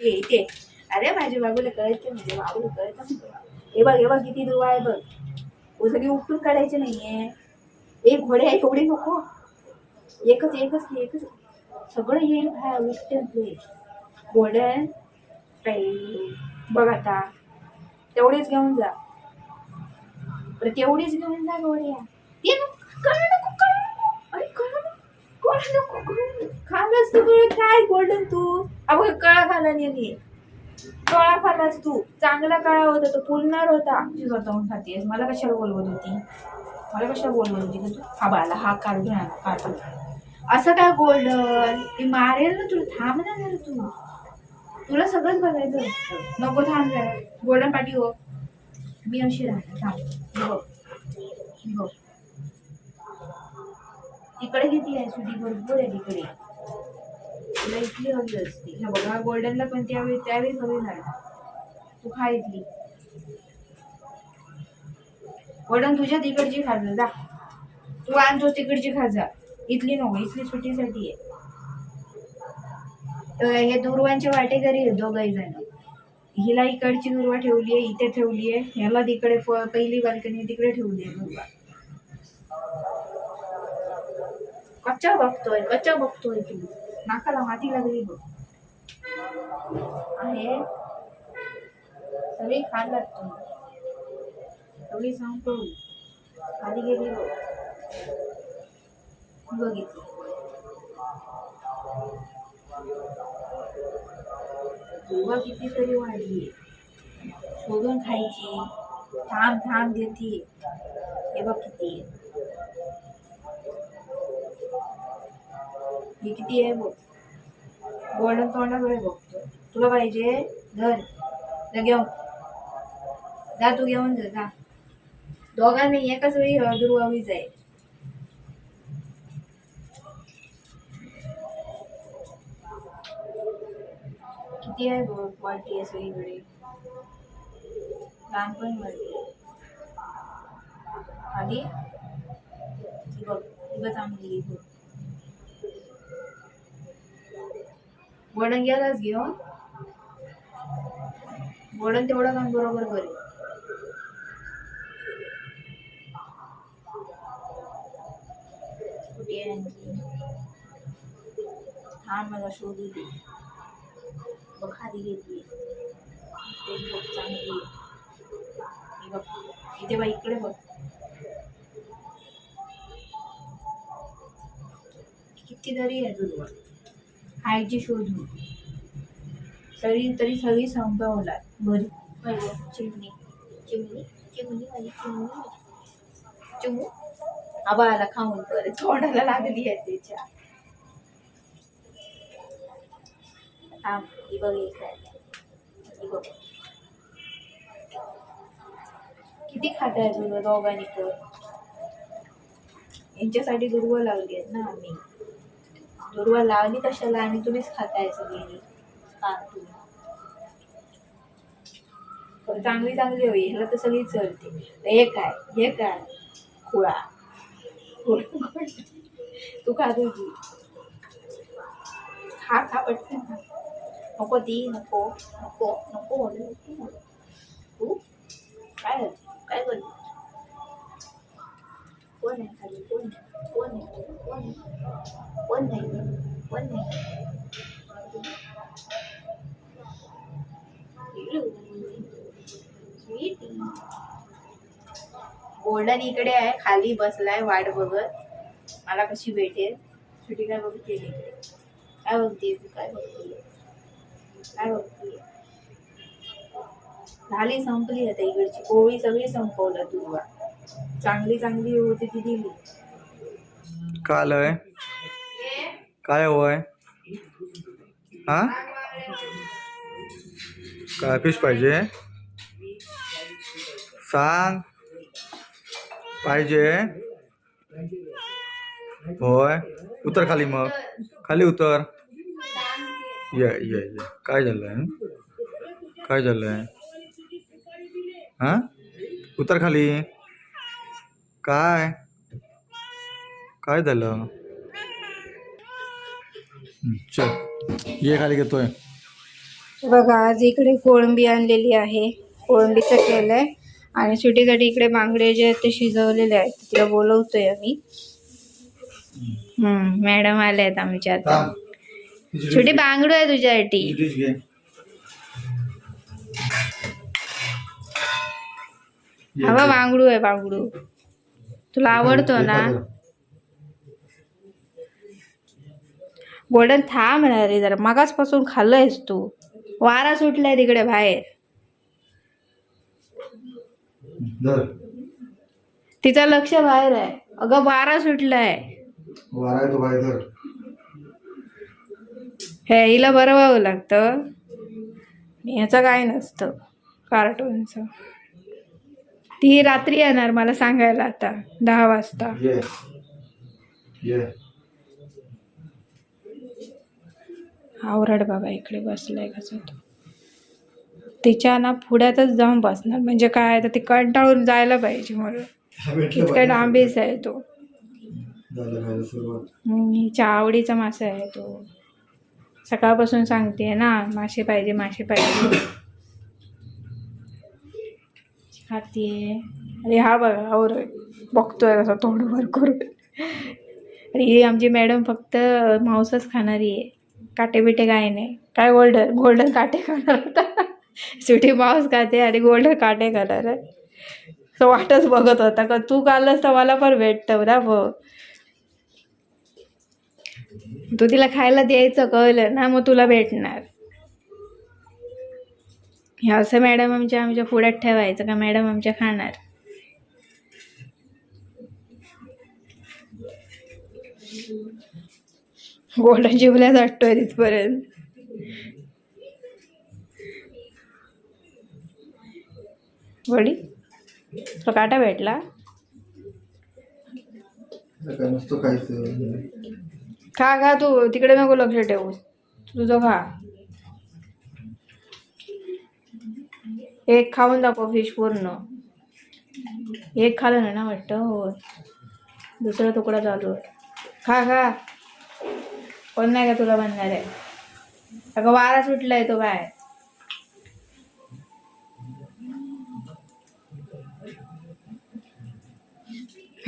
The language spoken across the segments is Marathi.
ये इथे. अरे माझ्या बाबूला कळतं म्हणजे बाबूला कळतं. हे बघ हे बघ किती दुवा आहे बघ. वो सगळी उपटून काढायचे नाहीये. एक घोडे आहे एवढे नको. एकच एकच एकच. सगळं येईल काय उपटून घोडे बघ आता. तेवढेच घेऊन जा. तेवढेच तेवढीच घेऊन जा घोड्या. ते नको. अरे नको, तू गोड काय गोल्डन तू? अगं कळा खाला नेली कळा खालास तू. चांगला काळा होता तो फुलणार होता. तू स्वतःहून खातेस मला कशाला बोलवत होती? मला कशाला बोलवत होती का तू? हा बाला हा काढून आण काढून असं काय गोल्डन? ते मारेल ना तुला थांब ना जर तू. तुला सगळंच बघायचं असतं. नको थांब जरा. गोल्डन पाठी हो. मी अशी राहते. थांब. बघ. बघ. तिकडे किती आहे सुटी भरपूर आहे तिकडे. तुला इथली हवी असते. ह्या बघा गोल्डनला पण त्यावेळी त्यावेळी हवी नाही. तू खा इथली. गोल्डन तुझ्या तिकडची खा जा. तू आणतोस तिकडची खा जा. इथली नको इथली सुटीसाठी आहे. तर हे दुर्वांचे वाटेकरी आहेत दोघही जण. हिला इकडची दुर्वा ठेवली आहे इथे ठेवली आहे. ह्याला तिकडे पहिली बाल्कनी तिकडे ठेवली आहे दुर्वा. कच्चा बघतोय कच्चा बघतोय की नाकाला माती लागली बघ. आहे. सगळी खाल लागतो सगळी सांगतो खाली गेली बघ. बघितली. गोवा कितीतरी वाढली. शोधून खायची. थांब थांब देते. हे बघ किती. हे किती आहे बघ. गोल्डन तोंडाकडे बघतो तुला पाहिजे धर. जा घेऊन. जा तू घेऊन जा जा. दोघांनी एकाच वेळी दुर्वावीच जाय. किती आहे बघ क्वालिटी आहे सगळीकडे. लहान पण मध्ये आहे. बघ ही बघ चांगली आहे, बघ वडण घ्यायलाच घेऊन हो. वडण तेवढं काम बरोबर करेल. कुठे आहे आणखी? मला शोधू दे. बघ खाली घेतली ते बघ चांगली बघ इथे बा इकडे बघ. किती तरी आहे तुझं. खायची शोधून सगळी तरी सगळी संपवला बरी बरी चिमणी. चिमणी? चिमणी माझी चिमणी चिमू? आबाला खाऊन परत तोंडाला लागली आहे त्याच्या. थांब ही बघ ही बघ. किती खात आहे तुझं दोघांनी पण? यांच्यासाठी दुर्वा लावली आहेत ना आम्ही. दुर्वा लावली कशाला आणि तुम्हीच खाताय सगळी खा पण चांगली चांगली होई ह्याला तर सगळी चलते हे काय? हे काय? खुळा. तू खा तुझी. खा खा पटकन. खा नको ती नको नको नको तू? काय काय बोल कोण आहे खाली? कोण आहे? कोण आहे कोण नाही कोण नाही गोल्डन इकडे आहे खाली बसलाय वाट बघत. मला कशी भेटेल? सुटी काय बघते इकडे काय बघते तू? काय बघते काय बघते झाली संपली आता इकडची. कोळी सगळी संपवलं तुला. चांगली चांगली होती ती दिली. काय आलंय काय हवंय हा? काय फिश पाहिजे? सांग. पाहिजे. होय. उतर खाली मग. खाली उतर. ये ये ये. काय झालंय? काय झालंय? हा? उतर खाली. काय? काय झालं? चल ये खाली घेतोय बघा आज इकडे कोळंबी आणलेली आहे. कोळंबीचं केलंय. आणि सुटीसाठी इकडे बांगडे जे आहेत ते शिजवलेले आहेत. तिला बोलवतोय आम्ही. हम्म मॅडम आल्या आहेत आमच्या आता. छोटी बांगडू आहे तुझ्यासाठी. हवा. बांगडू आहे बांगडू. तुला आवडतो ना? गोल्डन थांब ना रे जरा. मगाचपासून खाल्लंयस तू. वारा सुटलाय तिकडे बाहेर. तिचं लक्ष बाहेर आहे. अगं वारा सुटलाय. हे हिला बरं व्हावं लागतं याचं काय नसतं. कार्टूनचं. ती रात्री येणार मला सांगायला आता. दहा वाजता ये ये आवरड बाबा इकडे बसलाय कसं तो तिच्या ना पुढ्यातच जाऊन बसणार. म्हणजे काय तर ती कंटाळून जायला पाहिजे म्हणून. इतका. डांबीस आहे तो. हिच्या आवडीचा मासा आहे तो. सकाळपासून सांगते ना मासे पाहिजे मासे पाहिजे. खातीये. अरे हा बघा और बघतोय कसं तोंड वर करून. आणि ही आमची मॅडम फक्त मांसच खाणारी आहे. काटे बिटे काय नाही. काय गोल्डन गोल्डन काटे कलर होता? सुटी माऊस खाते आणि गोल्डन काटे कलर आहे. तो वाटच बघत होता. का तू कालच तर मला पण भेटतं ना बघ तू तिला खायला द्यायचं कळलं ना मग तुला भेटणार. हे असं मॅडम आमच्या आमच्या पुढ्यात ठेवायचं का मॅडम आमच्या खाणार? गोल्डन जिवल्याच वाटतोय तिथपर्यंत. वडी? तो काटा भेटला? खा खा तू. तिकडे नको लक्ष ठेवू. तुझं खा. एक खाऊन दाखव फिश पूर्ण. एक खाल्लं ना ना वाटतं? हो दुसरा तुकडा चालू खा खा. कोण नाही का तुला म्हणणार आहे? अगं वारा सुटलाय तो काय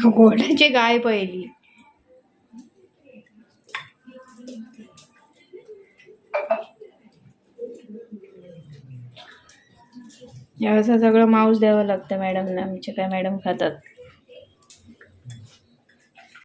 घोड्याची गाय पहिली. यावेळेस सगळं मांस द्यावं लागतं मॅडमला आमचे काय मॅडम खातात.